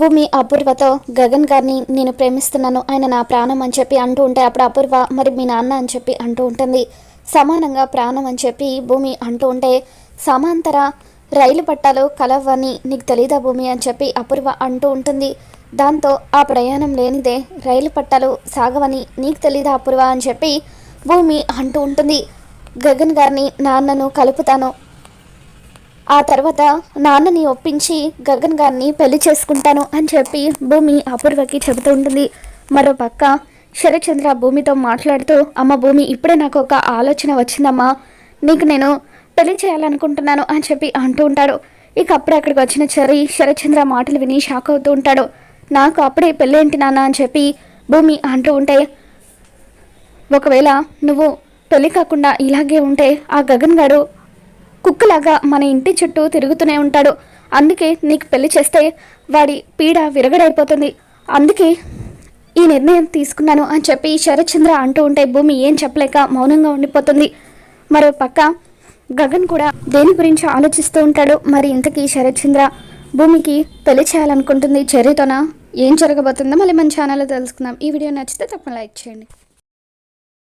భూమి అపూర్వతో గగన్ గారిని నేను ప్రేమిస్తున్నాను ఆయన నా ప్రాణం అని చెప్పి అంటూ ఉంటే అప్పుడు అపూర్వ మరి మీ నాన్న అని చెప్పి అంటూ ఉంటుంది. సమానంగా ప్రాణం అని చెప్పి భూమి అంటూ ఉంటే సమాంతర రైలు పట్టాలు కలవని నీకు తెలీదా భూమి అని చెప్పి అపూర్వ అంటూ ఉంటుంది. దాంతో ఆ ప్రయాణం లేనిదే రైలు పట్టాలు సాగవని నీకు తెలీదా అపూర్వ అని చెప్పి భూమి అంటూ ఉంటుంది. గగన్ గారిని నాన్నను కలుపుతాను ఆ తర్వాత నాన్నని ఒప్పించి గగన్ గారిని పెళ్ళి చేసుకుంటాను అని చెప్పి భూమి అపూర్వకి చెబుతూ ఉంటుంది. మరో పక్క శరచంద్ర భూమితో మాట్లాడుతూ అమ్మ భూమి ఇప్పుడే నాకు ఒక ఆలోచన వచ్చిందమ్మా. నీకు నేను పెళ్ళి చేయాలనుకుంటున్నాను అని చెప్పి అంటూ ఉంటాడు. ఇక అప్పుడే అక్కడికి వచ్చిన చెర్రి శరచంద్ర మాటలు విని షాక్ అవుతూ ఉంటాడు. నాకు అప్పుడే పెళ్ళేంటి నాన్న అని చెప్పి భూమి అంటూ ఉంటే ఒకవేళ నువ్వు పెళ్ళి కాకుండా ఇలాగే ఉంటే ఆ గగన్ గారు కుక్కలాగా మన ఇంటి చుట్టూ తిరుగుతూనే ఉంటాడు. అందుకే నీకు పెళ్ళి చేస్తే వాడి పీడ విరగడైపోతుంది. అందుకే ఈ నిర్ణయం తీసుకున్నాను అని చెప్పి శరత్చంద్ర అంటూ ఉంటే భూమి ఏం చెప్పలేక మౌనంగా ఉండిపోతుంది. మరో పక్క గగన్ కూడా దేని గురించి ఆలోచిస్తూ ఉంటాడు? మరి ఇంతకీ శరత్చంద్ర భూమికి పెళ్ళి చేయాలనుకుంటుంది చెర్రీతోనా ఏం జరగబోతుందో మళ్ళీ మన ఛానల్లో తెలుసుకుందాం. ఈ వీడియో నచ్చితే తప్పని లైక్ చేయండి.